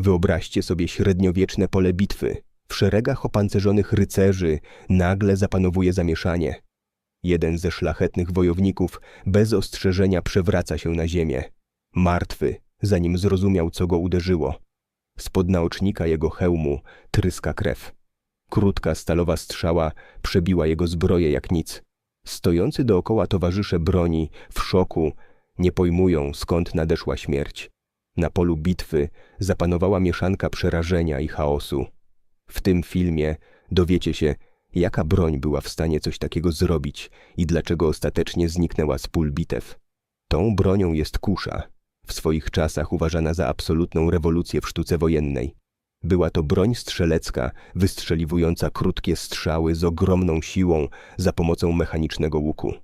Wyobraźcie sobie średniowieczne pole bitwy. W szeregach opancerzonych rycerzy nagle zapanowuje zamieszanie. Jeden ze szlachetnych wojowników bez ostrzeżenia przewraca się na ziemię. Martwy, zanim zrozumiał, co go uderzyło. Spod naocznika jego hełmu tryska krew. Krótka stalowa strzała przebiła jego zbroję jak nic. Stojący dookoła towarzysze broni, w szoku, nie pojmują, skąd nadeszła śmierć. Na polu bitwy zapanowała mieszanka przerażenia i chaosu. W tym filmie dowiecie się, jaka broń była w stanie coś takiego zrobić i dlaczego ostatecznie zniknęła z pól bitew. Tą bronią jest kusza, w swoich czasach uważana za absolutną rewolucję w sztuce wojennej. Była to broń strzelecka, wystrzeliwująca krótkie strzały z ogromną siłą za pomocą mechanicznego łuku.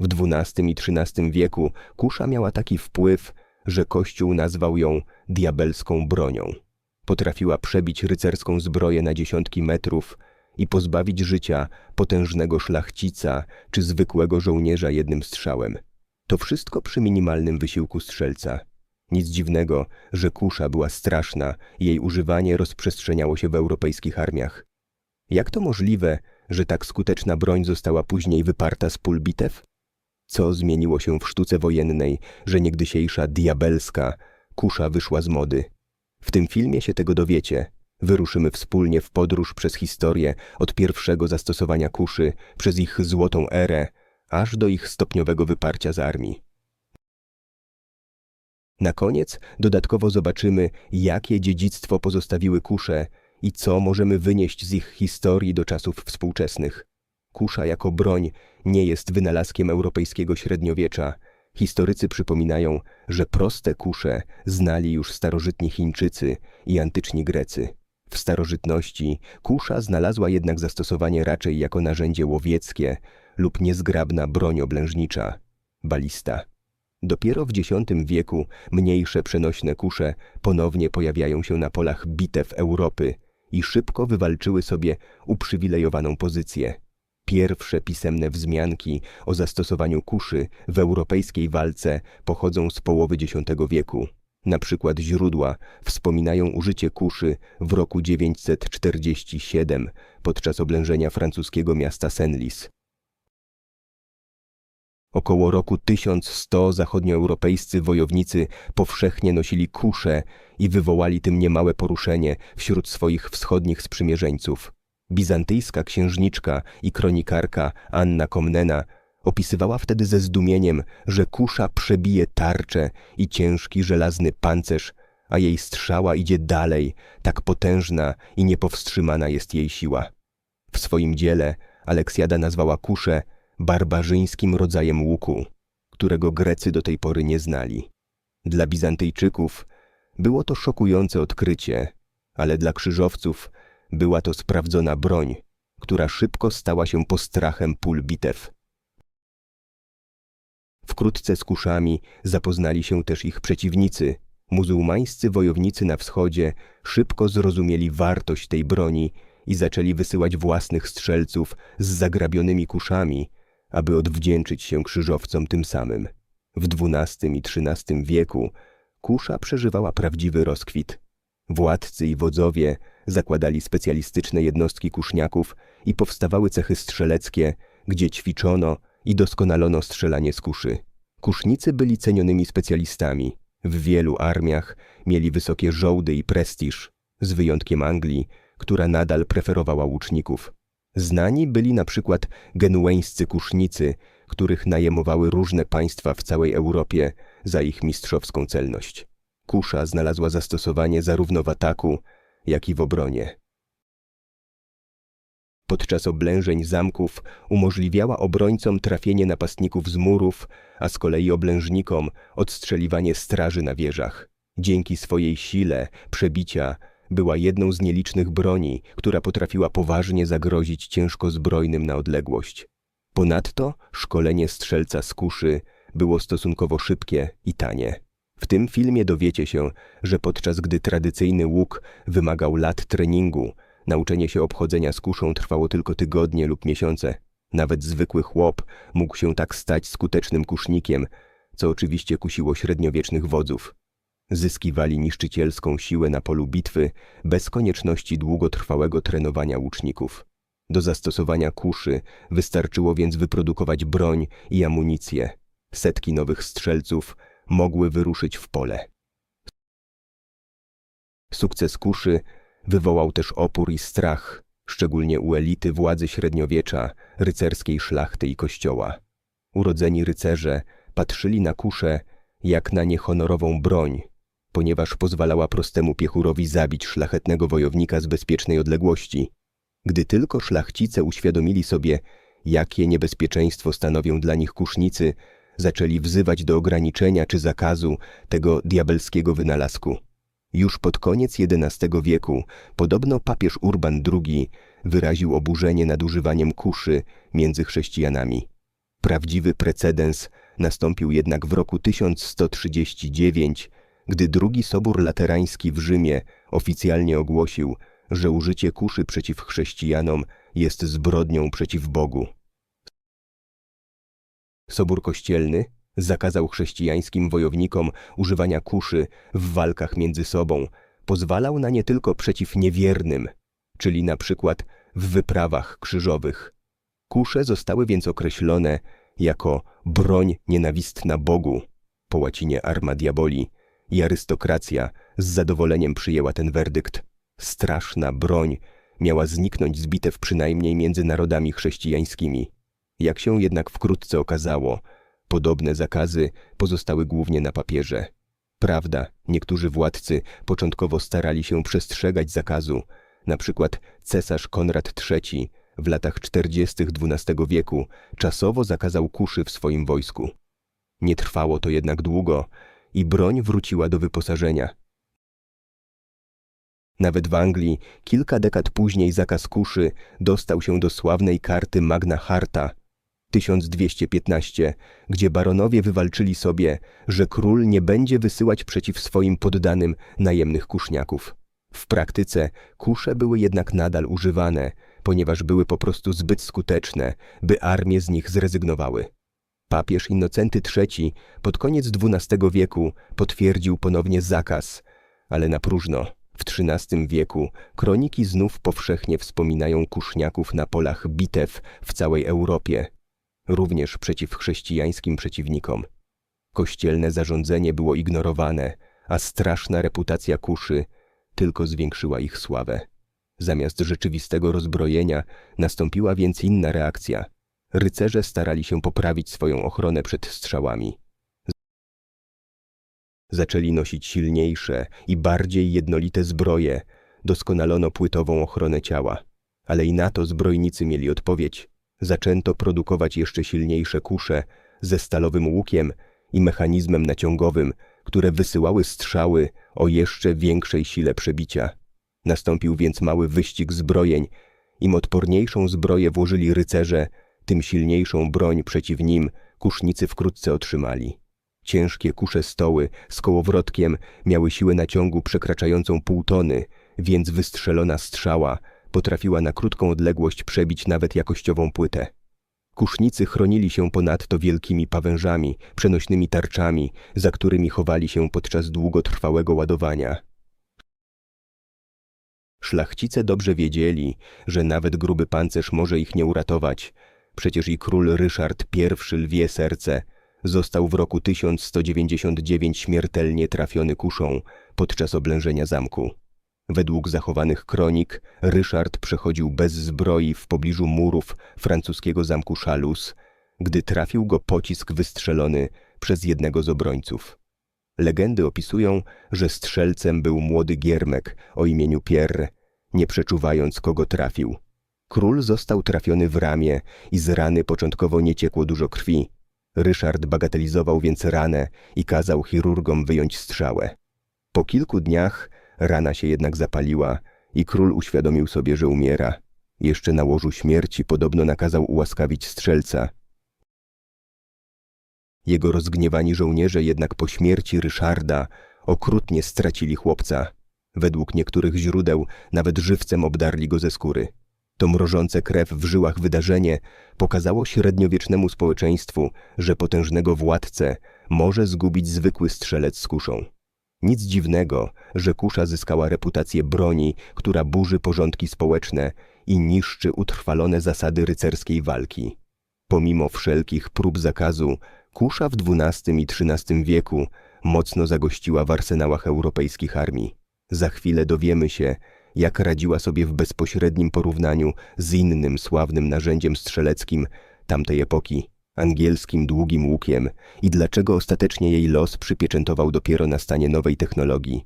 W XII i XIII wieku kusza miała taki wpływ, że Kościół nazwał ją diabelską bronią. Potrafiła przebić rycerską zbroję na dziesiątki metrów i pozbawić życia potężnego szlachcica czy zwykłego żołnierza jednym strzałem. To wszystko przy minimalnym wysiłku strzelca. Nic dziwnego, że kusza była straszna jej używanie rozprzestrzeniało się w europejskich armiach. Jak to możliwe, że tak skuteczna broń została później wyparta z pól bitew? Co zmieniło się w sztuce wojennej, że niegdysiejsza diabelska kusza wyszła z mody? W tym filmie się tego dowiecie. Wyruszymy wspólnie w podróż przez historię od pierwszego zastosowania kuszy, przez ich złotą erę, aż do ich stopniowego wyparcia z armii. Na koniec dodatkowo zobaczymy, jakie dziedzictwo pozostawiły kusze i co możemy wynieść z ich historii do czasów współczesnych. Kusza jako broń nie jest wynalazkiem europejskiego średniowiecza. Historycy przypominają, że proste kusze znali już starożytni Chińczycy i antyczni Grecy. W starożytności kusza znalazła jednak zastosowanie raczej jako narzędzie łowieckie lub niezgrabna broń oblężnicza balista. Dopiero w X wieku mniejsze przenośne kusze ponownie pojawiają się na polach bitew Europy i szybko wywalczyły sobie uprzywilejowaną pozycję. Pierwsze pisemne wzmianki o zastosowaniu kuszy w europejskiej walce pochodzą z połowy X wieku. Na przykład źródła wspominają użycie kuszy w roku 947 podczas oblężenia francuskiego miasta Senlis. Około roku 1100 zachodnioeuropejscy wojownicy powszechnie nosili kusze i wywołali tym niemałe poruszenie wśród swoich wschodnich sprzymierzeńców. Bizantyjska księżniczka i kronikarka Anna Komnena opisywała wtedy ze zdumieniem, że kusza przebije tarczę i ciężki żelazny pancerz, a jej strzała idzie dalej, tak potężna i niepowstrzymana jest jej siła. W swoim dziele Aleksjada nazwała kuszę barbarzyńskim rodzajem łuku, którego Grecy do tej pory nie znali. Dla Bizantyjczyków było to szokujące odkrycie, ale dla krzyżowców była to sprawdzona broń, która szybko stała się postrachem pól bitew. Wkrótce z kuszami zapoznali się też ich przeciwnicy. Muzułmańscy wojownicy na wschodzie szybko zrozumieli wartość tej broni i zaczęli wysyłać własnych strzelców z zagrabionymi kuszami, aby odwdzięczyć się krzyżowcom tym samym. W XII i XIII wieku kusza przeżywała prawdziwy rozkwit. Władcy i wodzowie zakładali specjalistyczne jednostki kuszniaków i powstawały cechy strzeleckie, gdzie ćwiczono i doskonalono strzelanie z kuszy. Kusznicy byli cenionymi specjalistami. W wielu armiach mieli wysokie żołdy i prestiż, z wyjątkiem Anglii, która nadal preferowała łuczników. Znani byli na przykład genueńscy kusznicy, których najmowały różne państwa w całej Europie za ich mistrzowską celność. Kusza znalazła zastosowanie zarówno w ataku, jak i w obronie. Podczas oblężeń zamków umożliwiała obrońcom trafienie napastników z murów, a z kolei oblężnikom odstrzeliwanie straży na wieżach. Dzięki swojej sile, przebicia, była jedną z nielicznych broni, która potrafiła poważnie zagrozić ciężko zbrojnym na odległość. Ponadto szkolenie strzelca z kuszy było stosunkowo szybkie i tanie. W tym filmie dowiecie się, że podczas gdy tradycyjny łuk wymagał lat treningu, nauczenie się obchodzenia z kuszą trwało tylko tygodnie lub miesiące. Nawet zwykły chłop mógł się tak stać skutecznym kusznikiem, co oczywiście kusiło średniowiecznych wodzów. Zyskiwali niszczycielską siłę na polu bitwy bez konieczności długotrwałego trenowania łuczników. Do zastosowania kuszy wystarczyło więc wyprodukować broń i amunicję. Setki nowych strzelców mogły wyruszyć w pole. Sukces kuszy wywołał też opór i strach, szczególnie u elity władzy średniowiecza, rycerskiej szlachty i kościoła. Urodzeni rycerze patrzyli na kuszę jak na niehonorową broń, ponieważ pozwalała prostemu piechurowi zabić szlachetnego wojownika z bezpiecznej odległości. Gdy tylko szlachcice uświadomili sobie, jakie niebezpieczeństwo stanowią dla nich kusznicy, zaczęli wzywać do ograniczenia czy zakazu tego diabelskiego wynalazku. Już pod koniec XI wieku podobno papież Urban II wyraził oburzenie nadużywaniem kuszy między chrześcijanami. Prawdziwy precedens nastąpił jednak w roku 1139, gdy drugi Sobór Laterański w Rzymie oficjalnie ogłosił, że użycie kuszy przeciw chrześcijanom jest zbrodnią przeciw Bogu. Sobór Kościelny zakazał chrześcijańskim wojownikom używania kuszy w walkach między sobą, pozwalał na nie tylko przeciw niewiernym, czyli na przykład w wyprawach krzyżowych. Kusze zostały więc określone jako broń nienawistna Bogu, po łacinie arma diaboli, i arystokracja z zadowoleniem przyjęła ten werdykt. Straszna broń miała zniknąć z bitew przynajmniej między narodami chrześcijańskimi. Jak się jednak wkrótce okazało, podobne zakazy pozostały głównie na papierze. Prawda, niektórzy władcy początkowo starali się przestrzegać zakazu, na przykład cesarz Konrad III w latach 40. XII wieku czasowo zakazał kuszy w swoim wojsku. Nie trwało to jednak długo i broń wróciła do wyposażenia. Nawet w Anglii kilka dekad później zakaz kuszy dostał się do sławnej karty Magna Harta 1215, gdzie baronowie wywalczyli sobie, że król nie będzie wysyłać przeciw swoim poddanym najemnych kuszniaków. W praktyce kusze były jednak nadal używane, ponieważ były po prostu zbyt skuteczne, by armie z nich zrezygnowały. Papież Innocenty III pod koniec XII wieku potwierdził ponownie zakaz, ale na próżno. W XIII wieku kroniki znów powszechnie wspominają kuszniaków na polach bitew w całej Europie, również przeciw chrześcijańskim przeciwnikom. Kościelne zarządzenie było ignorowane, a straszna reputacja kuszy tylko zwiększyła ich sławę. Zamiast rzeczywistego rozbrojenia nastąpiła więc inna reakcja. Rycerze starali się poprawić swoją ochronę przed strzałami. Zaczęli nosić silniejsze i bardziej jednolite zbroje, doskonalono płytową ochronę ciała. Ale i na to zbrojnicy mieli odpowiedź. Zaczęto produkować jeszcze silniejsze kusze ze stalowym łukiem i mechanizmem naciągowym, które wysyłały strzały o jeszcze większej sile przebicia. Nastąpił więc mały wyścig zbrojeń. Im odporniejszą zbroję włożyli rycerze, tym silniejszą broń przeciw nim kusznicy wkrótce otrzymali. Ciężkie kusze stoły z kołowrotkiem miały siłę naciągu przekraczającą pół tony, więc wystrzelona strzała potrafiła na krótką odległość przebić nawet jakościową płytę. Kusznicy chronili się ponadto wielkimi pawężami, przenośnymi tarczami, za którymi chowali się podczas długotrwałego ładowania. Szlachcice dobrze wiedzieli, że nawet gruby pancerz może ich nie uratować. Przecież i król Ryszard I lwie serce został w roku 1199 śmiertelnie trafiony kuszą podczas oblężenia zamku. Według zachowanych kronik Ryszard przechodził bez zbroi w pobliżu murów francuskiego zamku Chalus, gdy trafił go pocisk wystrzelony przez jednego z obrońców. Legendy opisują, że strzelcem był młody giermek o imieniu Pierre, nie przeczuwając kogo trafił. Król został trafiony w ramię i z rany początkowo nie ciekło dużo krwi. Ryszard bagatelizował więc ranę i kazał chirurgom wyjąć strzałę. Po kilku dniach rana się jednak zapaliła i król uświadomił sobie, że umiera. Jeszcze na łożu śmierci podobno nakazał ułaskawić strzelca. Jego rozgniewani żołnierze jednak po śmierci Ryszarda okrutnie stracili chłopca. Według niektórych źródeł nawet żywcem obdarli go ze skóry. To mrożące krew w żyłach wydarzenie pokazało średniowiecznemu społeczeństwu, że potężnego władcę może zgubić zwykły strzelec z kuszą. Nic dziwnego, że kusza zyskała reputację broni, która burzy porządki społeczne i niszczy utrwalone zasady rycerskiej walki. Pomimo wszelkich prób zakazu, kusza w XII i XIII wieku mocno zagościła w arsenałach europejskich armii. Za chwilę dowiemy się, jak radziła sobie w bezpośrednim porównaniu z innym sławnym narzędziem strzeleckim tamtej epoki, angielskim długim łukiem i dlaczego ostatecznie jej los przypieczętował dopiero na stanie nowej technologii.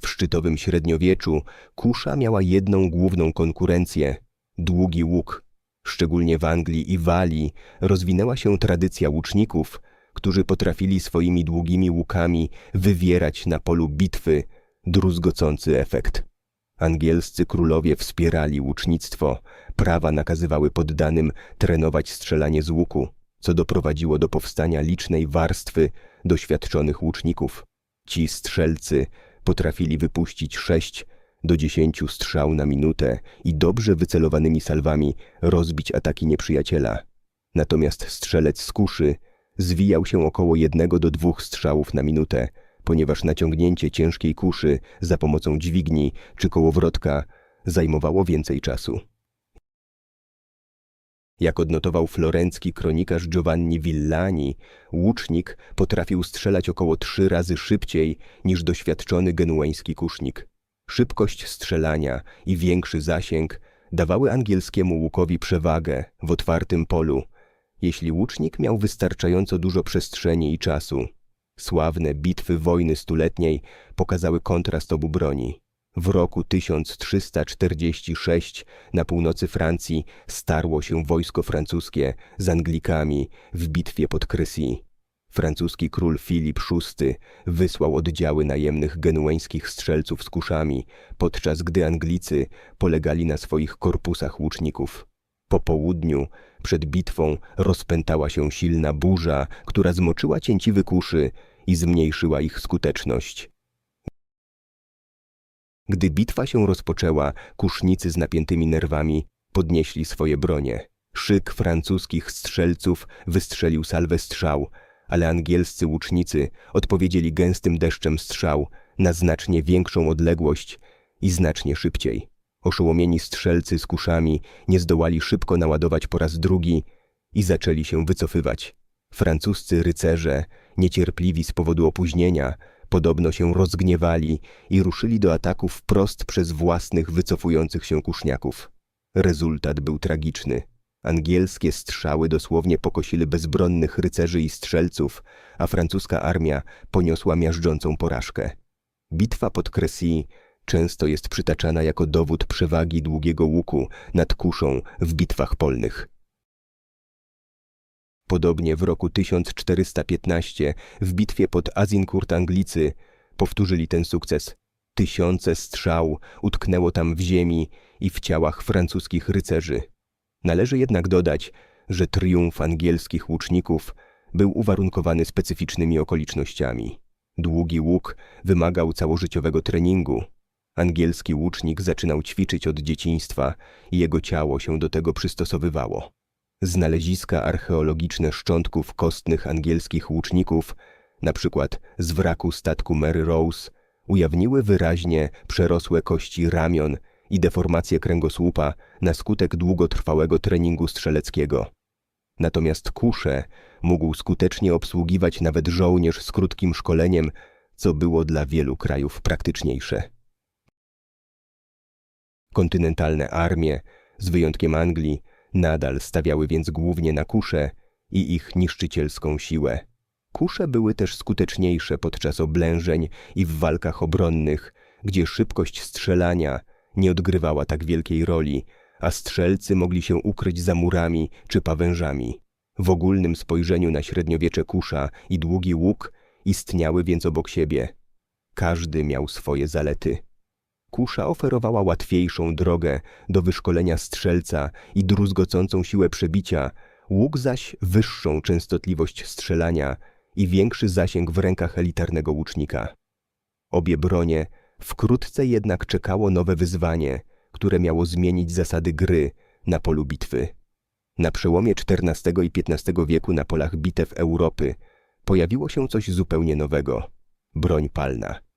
W szczytowym średniowieczu kusza miała jedną główną konkurencję – długi łuk. Szczególnie w Anglii i Walii rozwinęła się tradycja łuczników, którzy potrafili swoimi długimi łukami wywierać na polu bitwy druzgocący efekt. Angielscy królowie wspierali łucznictwo, prawa nakazywały poddanym trenować strzelanie z łuku, co doprowadziło do powstania licznej warstwy doświadczonych łuczników. Ci strzelcy potrafili wypuścić sześć do dziesięciu strzał na minutę i dobrze wycelowanymi salwami rozbić ataki nieprzyjaciela. Natomiast strzelec z kuszy zwijał się około jednego do dwóch strzałów na minutę, ponieważ naciągnięcie ciężkiej kuszy za pomocą dźwigni czy kołowrotka zajmowało więcej czasu. Jak odnotował florencki kronikarz Giovanni Villani, łucznik potrafił strzelać około trzy razy szybciej niż doświadczony genueński kusznik. Szybkość strzelania i większy zasięg dawały angielskiemu łukowi przewagę w otwartym polu, jeśli łucznik miał wystarczająco dużo przestrzeni i czasu. Sławne bitwy wojny stuletniej pokazały kontrast obu broni. W roku 1346 na północy Francji starło się wojsko francuskie z Anglikami w bitwie pod Crecy. Francuski król Filip VI wysłał oddziały najemnych genueńskich strzelców z kuszami, podczas gdy Anglicy polegali na swoich korpusach łuczników. Po południu, przed bitwą, rozpętała się silna burza, która zmoczyła cięciwy kuszy i zmniejszyła ich skuteczność. Gdy bitwa się rozpoczęła, kusznicy z napiętymi nerwami podnieśli swoje bronie. Szyk francuskich strzelców wystrzelił salwę strzał, ale angielscy łucznicy odpowiedzieli gęstym deszczem strzał na znacznie większą odległość i znacznie szybciej. Oszołomieni strzelcy z kuszami nie zdołali szybko naładować po raz drugi i zaczęli się wycofywać. Francuscy rycerze, niecierpliwi z powodu opóźnienia, podobno się rozgniewali i ruszyli do ataków wprost przez własnych wycofujących się kuszniaków. Rezultat był tragiczny. Angielskie strzały dosłownie pokosili bezbronnych rycerzy i strzelców, a francuska armia poniosła miażdżącą porażkę. Bitwa pod Crecy często jest przytaczana jako dowód przewagi długiego łuku nad kuszą w bitwach polnych. Podobnie w roku 1415 w bitwie pod Azincourt Anglicy powtórzyli ten sukces. Tysiące strzał utknęło tam w ziemi i w ciałach francuskich rycerzy. Należy jednak dodać, że triumf angielskich łuczników był uwarunkowany specyficznymi okolicznościami. Długi łuk wymagał całożyciowego treningu. Angielski łucznik zaczynał ćwiczyć od dzieciństwa i jego ciało się do tego przystosowywało. Znaleziska archeologiczne szczątków kostnych angielskich łuczników, na przykład z wraku statku Mary Rose, ujawniły wyraźnie przerosłe kości ramion i deformację kręgosłupa na skutek długotrwałego treningu strzeleckiego. Natomiast kuszę mógł skutecznie obsługiwać nawet żołnierz z krótkim szkoleniem, co było dla wielu krajów praktyczniejsze. Kontynentalne armie, z wyjątkiem Anglii, nadal stawiały więc głównie na kusze i ich niszczycielską siłę. Kusze były też skuteczniejsze podczas oblężeń i w walkach obronnych, gdzie szybkość strzelania nie odgrywała tak wielkiej roli, a strzelcy mogli się ukryć za murami czy pawężami. W ogólnym spojrzeniu na średniowiecze kusza i długi łuk istniały więc obok siebie. Każdy miał swoje zalety. Kusza oferowała łatwiejszą drogę do wyszkolenia strzelca i druzgocącą siłę przebicia, łuk zaś wyższą częstotliwość strzelania i większy zasięg w rękach elitarnego łucznika. Obie bronie wkrótce jednak czekało nowe wyzwanie, które miało zmienić zasady gry na polu bitwy. Na przełomie XIV i XV wieku na polach bitew Europy pojawiło się coś zupełnie nowego broń palna.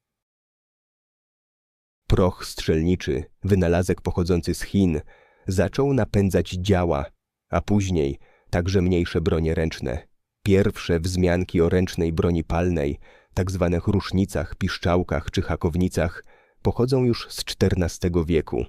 Proch strzelniczy, wynalazek pochodzący z Chin, zaczął napędzać działa, a później także mniejsze bronie ręczne. Pierwsze wzmianki o ręcznej broni palnej, tak zwanych rusznicach, piszczałkach czy hakownicach, pochodzą już z XIV wieku.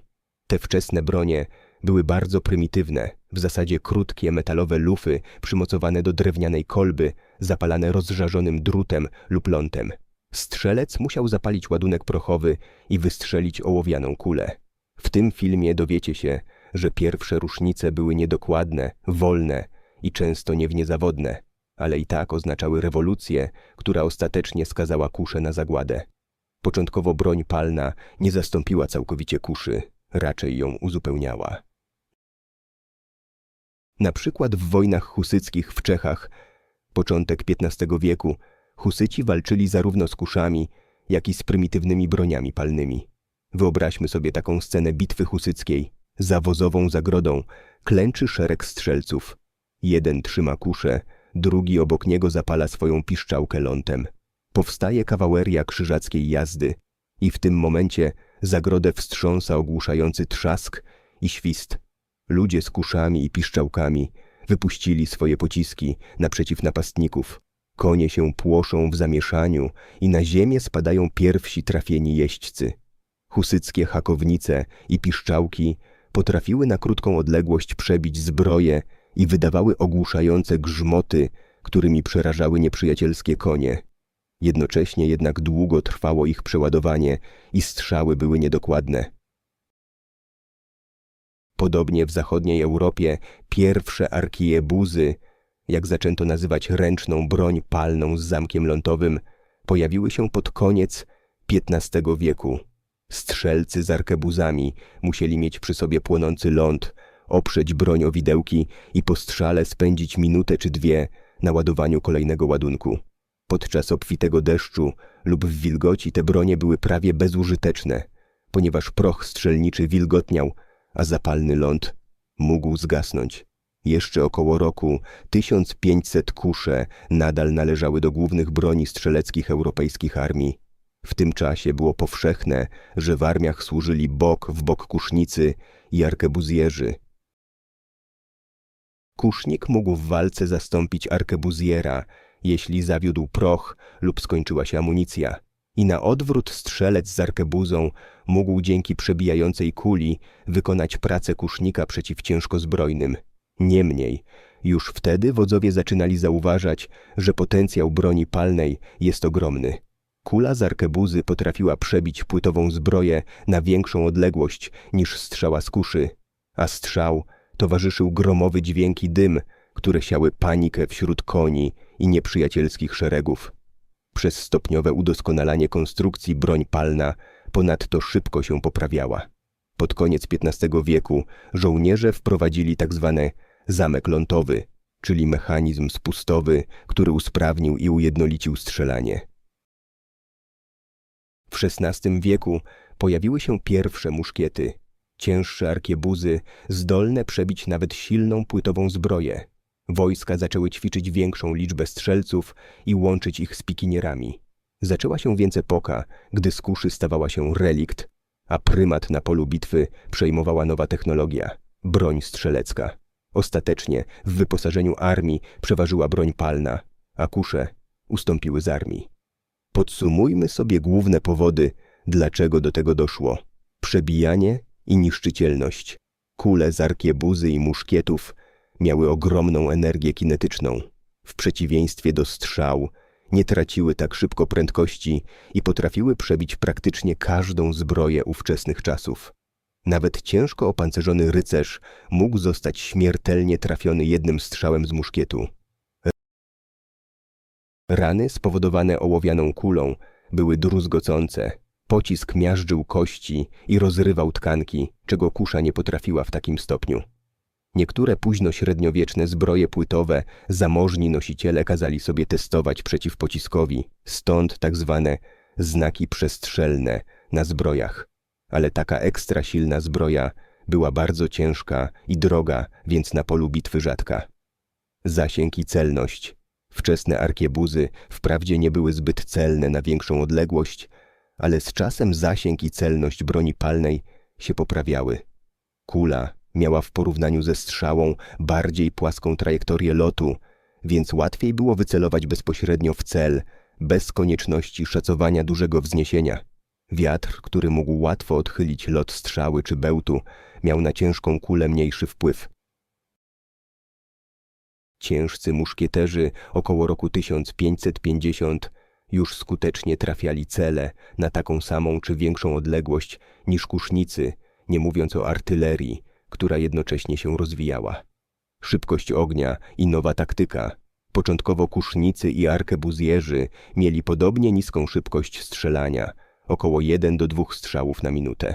Te wczesne bronie były bardzo prymitywne, w zasadzie krótkie metalowe lufy przymocowane do drewnianej kolby, zapalane rozżarzonym drutem lub lątem. Strzelec musiał zapalić ładunek prochowy i wystrzelić ołowianą kulę. W tym filmie dowiecie się, że pierwsze rusznice były niedokładne, wolne i często niewniezawodne, ale i tak oznaczały rewolucję, która ostatecznie skazała kuszę na zagładę. Początkowo broń palna nie zastąpiła całkowicie kuszy, raczej ją uzupełniała. Na przykład w wojnach husyckich w Czechach, początek XV wieku, Husyci walczyli zarówno z kuszami, jak i z prymitywnymi broniami palnymi. Wyobraźmy sobie taką scenę bitwy husyckiej. Za wozową zagrodą klęczy szereg strzelców. Jeden trzyma kuszę, drugi obok niego zapala swoją piszczałkę lątem. Powstaje kawałaria krzyżackiej jazdy i w tym momencie zagrodę wstrząsa ogłuszający trzask i świst. Ludzie z kuszami i piszczałkami wypuścili swoje pociski naprzeciw napastników. Konie się płoszą w zamieszaniu i na ziemię spadają pierwsi trafieni jeźdźcy. Husyckie hakownice i piszczałki potrafiły na krótką odległość przebić zbroje i wydawały ogłuszające grzmoty, którymi przerażały nieprzyjacielskie konie. Jednocześnie jednak długo trwało ich przeładowanie i strzały były niedokładne. Podobnie w zachodniej Europie pierwsze arkiebuzy jak zaczęto nazywać ręczną broń palną z zamkiem lądowym, pojawiły się pod koniec XV wieku. Strzelcy z arkebuzami musieli mieć przy sobie płonący ląd, oprzeć broń o widełki i po strzale spędzić minutę czy dwie na ładowaniu kolejnego ładunku. Podczas obfitego deszczu lub w wilgoci te bronie były prawie bezużyteczne, ponieważ proch strzelniczy wilgotniał, a zapalny ląd mógł zgasnąć. Jeszcze około roku 1500 kusze nadal należały do głównych broni strzeleckich europejskich armii. W tym czasie było powszechne, że w armiach służyli bok w bok kusznicy i arkebuzjerzy. Kusznik mógł w walce zastąpić arkebuzjera, jeśli zawiódł proch lub skończyła się amunicja. I na odwrót strzelec z arkebuzą mógł dzięki przebijającej kuli wykonać pracę kusznika przeciw ciężkozbrojnym. Niemniej, już wtedy wodzowie zaczynali zauważać, że potencjał broni palnej jest ogromny. Kula z arkebuzy potrafiła przebić płytową zbroję na większą odległość niż strzała z kuszy, a strzał towarzyszył gromowy dźwięk dym, które siały panikę wśród koni i nieprzyjacielskich szeregów. Przez stopniowe udoskonalanie konstrukcji broń palna ponadto szybko się poprawiała. Pod koniec XV wieku żołnierze wprowadzili tzw. Zamek lądowy, czyli mechanizm spustowy, który usprawnił i ujednolicił strzelanie. W XVI wieku pojawiły się pierwsze muszkiety, cięższe arkiebuzy, zdolne przebić nawet silną płytową zbroję. Wojska zaczęły ćwiczyć większą liczbę strzelców i łączyć ich z pikinierami. Zaczęła się więc epoka, gdy z kuszy stawała się relikt, a prymat na polu bitwy przejmowała nowa technologia broń strzelecka. Ostatecznie w wyposażeniu armii przeważyła broń palna, a kusze ustąpiły z armii. Podsumujmy sobie główne powody, dlaczego do tego doszło. Przebijanie i niszczycielność. Kule z arkiebuzy i muszkietów miały ogromną energię kinetyczną. W przeciwieństwie do strzał nie traciły tak szybko prędkości i potrafiły przebić praktycznie każdą zbroję ówczesnych czasów. Nawet ciężko opancerzony rycerz mógł zostać śmiertelnie trafiony jednym strzałem z muszkietu. Rany spowodowane ołowianą kulą były druzgocące. Pocisk miażdżył kości i rozrywał tkanki, czego kusza nie potrafiła w takim stopniu. Niektóre późno-średniowieczne zbroje płytowe zamożni nosiciele kazali sobie testować przeciw pociskowi, stąd tak zwane znaki przestrzelne na zbrojach. Ale taka ekstra silna zbroja była bardzo ciężka i droga, więc na polu bitwy rzadka. Zasięg i celność. Wczesne arkiebuzy wprawdzie nie były zbyt celne na większą odległość, ale z czasem zasięg i celność broni palnej się poprawiały. Kula miała w porównaniu ze strzałą bardziej płaską trajektorię lotu, więc łatwiej było wycelować bezpośrednio w cel, bez konieczności szacowania dużego wzniesienia. Wiatr, który mógł łatwo odchylić lot strzały czy bełtu, miał na ciężką kulę mniejszy wpływ. Ciężcy muszkieterzy około roku 1550 już skutecznie trafiali cele na taką samą czy większą odległość niż kusznicy, nie mówiąc o artylerii, która jednocześnie się rozwijała. Szybkość ognia i nowa taktyka. Początkowo kusznicy i arkebuzjerzy mieli podobnie niską szybkość strzelania, około 1 do 2 strzałów na minutę.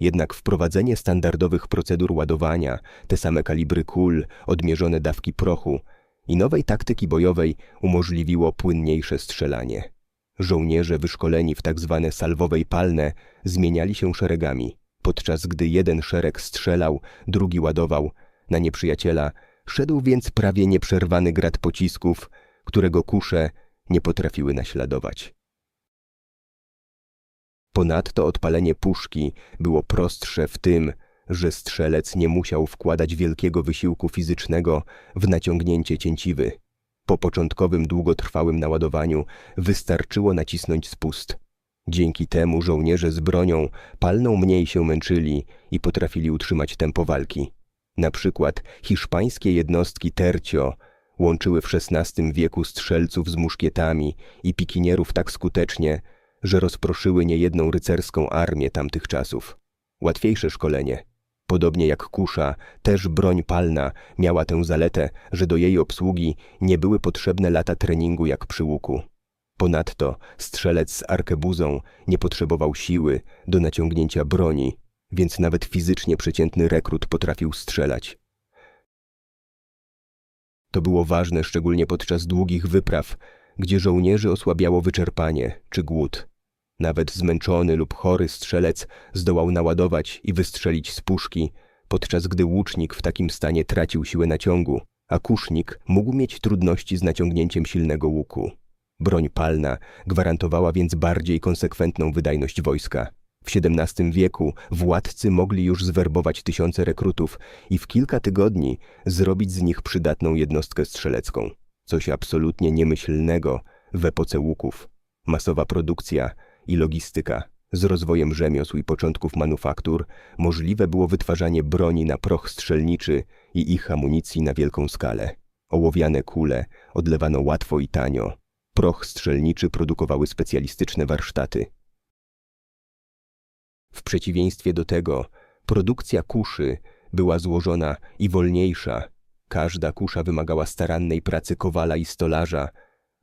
Jednak wprowadzenie standardowych procedur ładowania, te same kalibry kul, odmierzone dawki prochu i nowej taktyki bojowej umożliwiło płynniejsze strzelanie. Żołnierze wyszkoleni w tzw. Tak salwowej palne zmieniali się szeregami. Podczas gdy jeden szereg strzelał, drugi ładował, na nieprzyjaciela szedł więc prawie nieprzerwany grad pocisków, którego kusze nie potrafiły naśladować. Ponadto odpalenie puszki było prostsze w tym, że strzelec nie musiał wkładać wielkiego wysiłku fizycznego w naciągnięcie cięciwy. Po początkowym długotrwałym naładowaniu wystarczyło nacisnąć spust. Dzięki temu żołnierze z bronią palną mniej się męczyli i potrafili utrzymać tempo walki. Na przykład hiszpańskie jednostki tercio łączyły w XVI wieku strzelców z muszkietami i pikinierów tak skutecznie, że rozproszyły niejedną rycerską armię tamtych czasów. Łatwiejsze szkolenie. Podobnie jak kusza, też broń palna miała tę zaletę, że do jej obsługi nie były potrzebne lata treningu jak przy łuku. Ponadto strzelec z arkebuzą nie potrzebował siły do naciągnięcia broni, więc nawet fizycznie przeciętny rekrut potrafił strzelać. To było ważne szczególnie podczas długich wypraw, gdzie żołnierzy osłabiało wyczerpanie czy głód. Nawet zmęczony lub chory strzelec zdołał naładować i wystrzelić z puszki, podczas gdy łucznik w takim stanie tracił siłę naciągu, a kusznik mógł mieć trudności z naciągnięciem silnego łuku. Broń palna gwarantowała więc bardziej konsekwentną wydajność wojska. W XVII wieku władcy mogli już zwerbować tysiące rekrutów i w kilka tygodni zrobić z nich przydatną jednostkę strzelecką. Coś absolutnie niemyślnego w epoce łuków. Masowa produkcja i logistyka. Z rozwojem rzemiosł i początków manufaktur możliwe było wytwarzanie broni na proch strzelniczy i ich amunicji na wielką skalę. Ołowiane kule odlewano łatwo i tanio. Proch strzelniczy produkowały specjalistyczne warsztaty. W przeciwieństwie do tego, produkcja kuszy była złożona i wolniejsza. Każda kusza wymagała starannej pracy kowala i stolarza,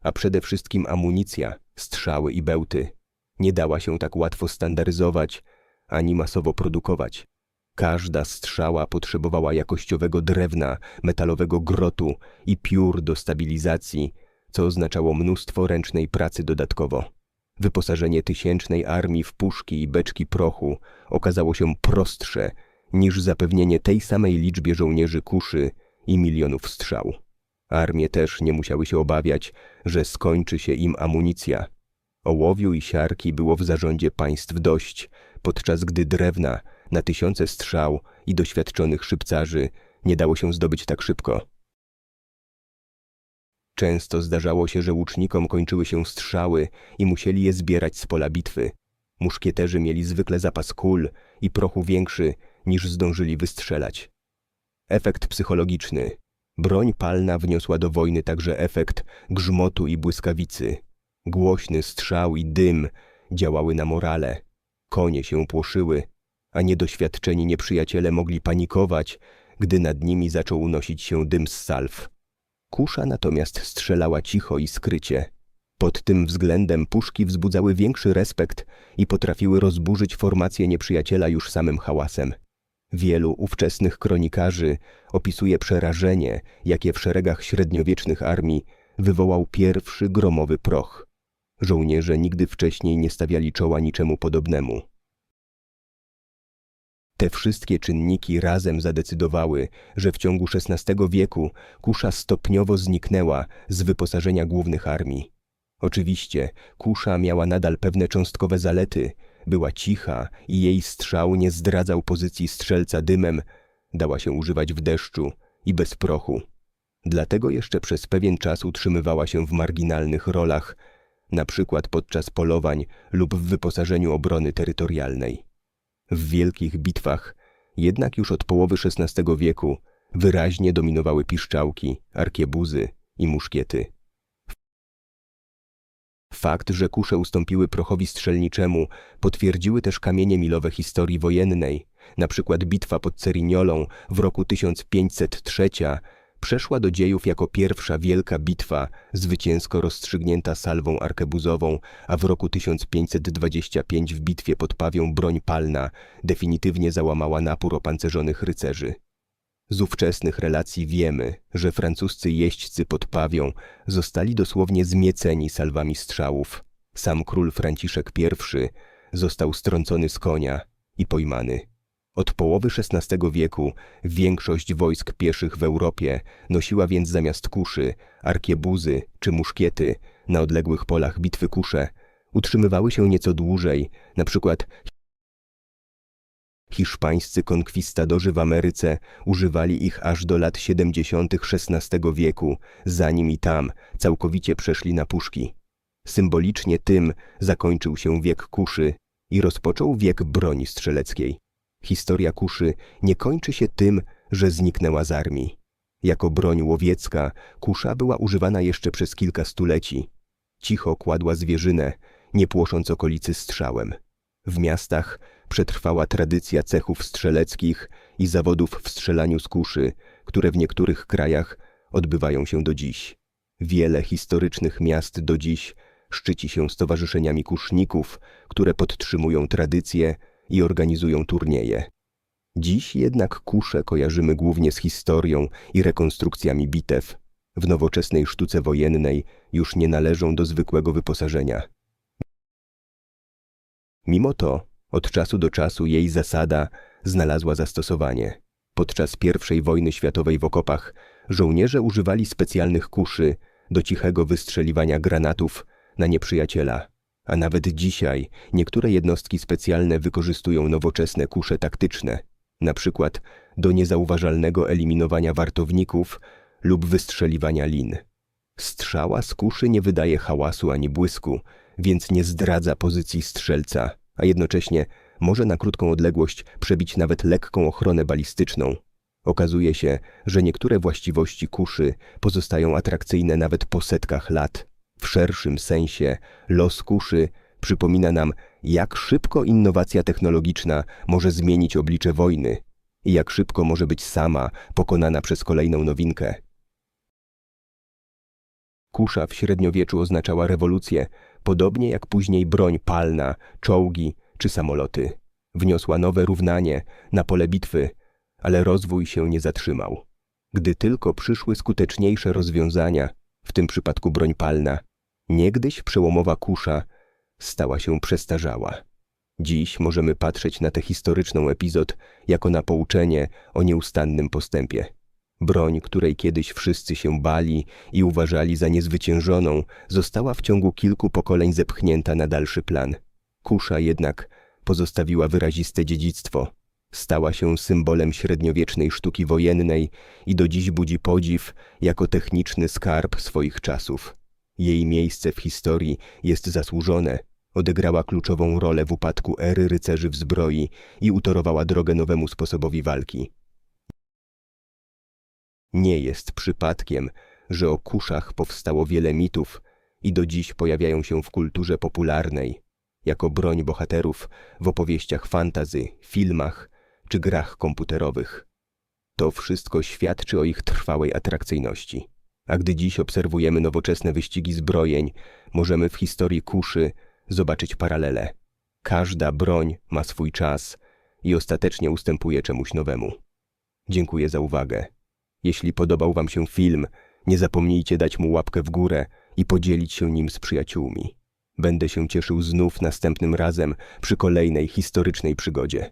a przede wszystkim amunicja, strzały i bełty nie dała się tak łatwo standaryzować ani masowo produkować. Każda strzała potrzebowała jakościowego drewna, metalowego grotu i piór do stabilizacji, co oznaczało mnóstwo ręcznej pracy dodatkowo. Wyposażenie tysięcznej armii w puszki i beczki prochu okazało się prostsze niż zapewnienie tej samej liczbie żołnierzy kuszy i milionów strzał. Armie też nie musiały się obawiać, że skończy się im amunicja. Ołowiu i siarki było w zarządzie państw dość, podczas gdy drewna na tysiące strzał i doświadczonych szybcarzy nie dało się zdobyć tak szybko. Często zdarzało się, że łucznikom kończyły się strzały i musieli je zbierać z pola bitwy. Muszkieterzy mieli zwykle zapas kul i prochu większy niż zdążyli wystrzelać. Efekt psychologiczny. Broń palna wniosła do wojny także efekt grzmotu i błyskawicy. Głośny strzał i dym działały na morale. Konie się płoszyły, a niedoświadczeni nieprzyjaciele mogli panikować, gdy nad nimi zaczął unosić się dym z salw. Kusza natomiast strzelała cicho i skrycie. Pod tym względem puszki wzbudzały większy respekt i potrafiły rozburzyć formację nieprzyjaciela już samym hałasem. Wielu ówczesnych kronikarzy opisuje przerażenie, jakie w szeregach średniowiecznych armii wywołał pierwszy gromowy proch. Żołnierze nigdy wcześniej nie stawiali czoła niczemu podobnemu. Te wszystkie czynniki razem zadecydowały, że w ciągu XVI wieku kusza stopniowo zniknęła z wyposażenia głównych armii. Oczywiście kusza miała nadal pewne cząstkowe zalety, była cicha i jej strzał nie zdradzał pozycji strzelca dymem, dała się używać w deszczu i bez prochu. Dlatego jeszcze przez pewien czas utrzymywała się w marginalnych rolach, na przykład podczas polowań lub w wyposażeniu obrony terytorialnej. W wielkich bitwach, jednak już od połowy XVI wieku, wyraźnie dominowały piszczałki, arkiebuzy i muszkiety. Fakt, że kusze ustąpiły prochowi strzelniczemu, potwierdziły też kamienie milowe historii wojennej. Na przykład bitwa pod Cerignolą w roku 1503 przeszła do dziejów jako pierwsza wielka bitwa, zwycięsko rozstrzygnięta salwą arkebuzową, a w roku 1525 w bitwie pod Pawią broń palna definitywnie załamała napór opancerzonych rycerzy. Z ówczesnych relacji wiemy, że francuscy jeźdźcy pod Pawią zostali dosłownie zmieceni salwami strzałów. Sam król Franciszek I został strącony z konia i pojmany. Od połowy XVI wieku większość wojsk pieszych w Europie nosiła więc zamiast kuszy arkiebuzy czy muszkiety na odległych polach bitwy kusze. Utrzymywały się nieco dłużej, na przykład Hiszpańscy konkwistadorzy w Ameryce używali ich aż do lat 70. XVI wieku, zanim i tam całkowicie przeszli na puszki. Symbolicznie tym zakończył się wiek kuszy i rozpoczął wiek broni strzeleckiej. Historia kuszy nie kończy się tym, że zniknęła z armii. Jako broń łowiecka kusza była używana jeszcze przez kilka stuleci. Cicho kładła zwierzynę, nie płosząc okolicy strzałem. W miastach przetrwała tradycja cechów strzeleckich i zawodów w strzelaniu z kuszy, które w niektórych krajach odbywają się do dziś. Wiele historycznych miast do dziś szczyci się stowarzyszeniami kuszników, które podtrzymują tradycje i organizują turnieje. Dziś jednak kusze kojarzymy głównie z historią i rekonstrukcjami bitew. W nowoczesnej sztuce wojennej już nie należą do zwykłego wyposażenia. Mimo to od czasu do czasu jej zasada znalazła zastosowanie. Podczas I wojny światowej w okopach żołnierze używali specjalnych kuszy do cichego wystrzeliwania granatów na nieprzyjaciela. A nawet dzisiaj niektóre jednostki specjalne wykorzystują nowoczesne kusze taktyczne, na przykład do niezauważalnego eliminowania wartowników lub wystrzeliwania lin. Strzała z kuszy nie wydaje hałasu ani błysku, więc nie zdradza pozycji strzelca, a jednocześnie może na krótką odległość przebić nawet lekką ochronę balistyczną. Okazuje się, że niektóre właściwości kuszy pozostają atrakcyjne nawet po setkach lat. W szerszym sensie los kuszy przypomina nam, jak szybko innowacja technologiczna może zmienić oblicze wojny i jak szybko może być sama pokonana przez kolejną nowinkę. Kusza w średniowieczu oznaczała rewolucję, podobnie jak później broń palna, czołgi czy samoloty. Wniosła nowe równanie na pole bitwy, ale rozwój się nie zatrzymał. Gdy tylko przyszły skuteczniejsze rozwiązania, w tym przypadku broń palna, niegdyś przełomowa kusza stała się przestarzała. Dziś możemy patrzeć na tę historyczną epizod jako na pouczenie o nieustannym postępie. Broń, której kiedyś wszyscy się bali i uważali za niezwyciężoną, została w ciągu kilku pokoleń zepchnięta na dalszy plan. Kusza jednak pozostawiła wyraziste dziedzictwo. Stała się symbolem średniowiecznej sztuki wojennej i do dziś budzi podziw jako techniczny skarb swoich czasów. Jej miejsce w historii jest zasłużone. Odegrała kluczową rolę w upadku ery rycerzy w zbroi i utorowała drogę nowemu sposobowi walki. Nie jest przypadkiem, że o kuszach powstało wiele mitów i do dziś pojawiają się w kulturze popularnej, jako broń bohaterów w opowieściach fantazy, filmach czy grach komputerowych. To wszystko świadczy o ich trwałej atrakcyjności. A gdy dziś obserwujemy nowoczesne wyścigi zbrojeń, możemy w historii kuszy zobaczyć paralele. Każda broń ma swój czas i ostatecznie ustępuje czemuś nowemu. Dziękuję za uwagę. Jeśli podobał Wam się film, nie zapomnijcie dać mu łapkę w górę i podzielić się nim z przyjaciółmi. Będę się cieszył znów następnym razem przy kolejnej historycznej przygodzie.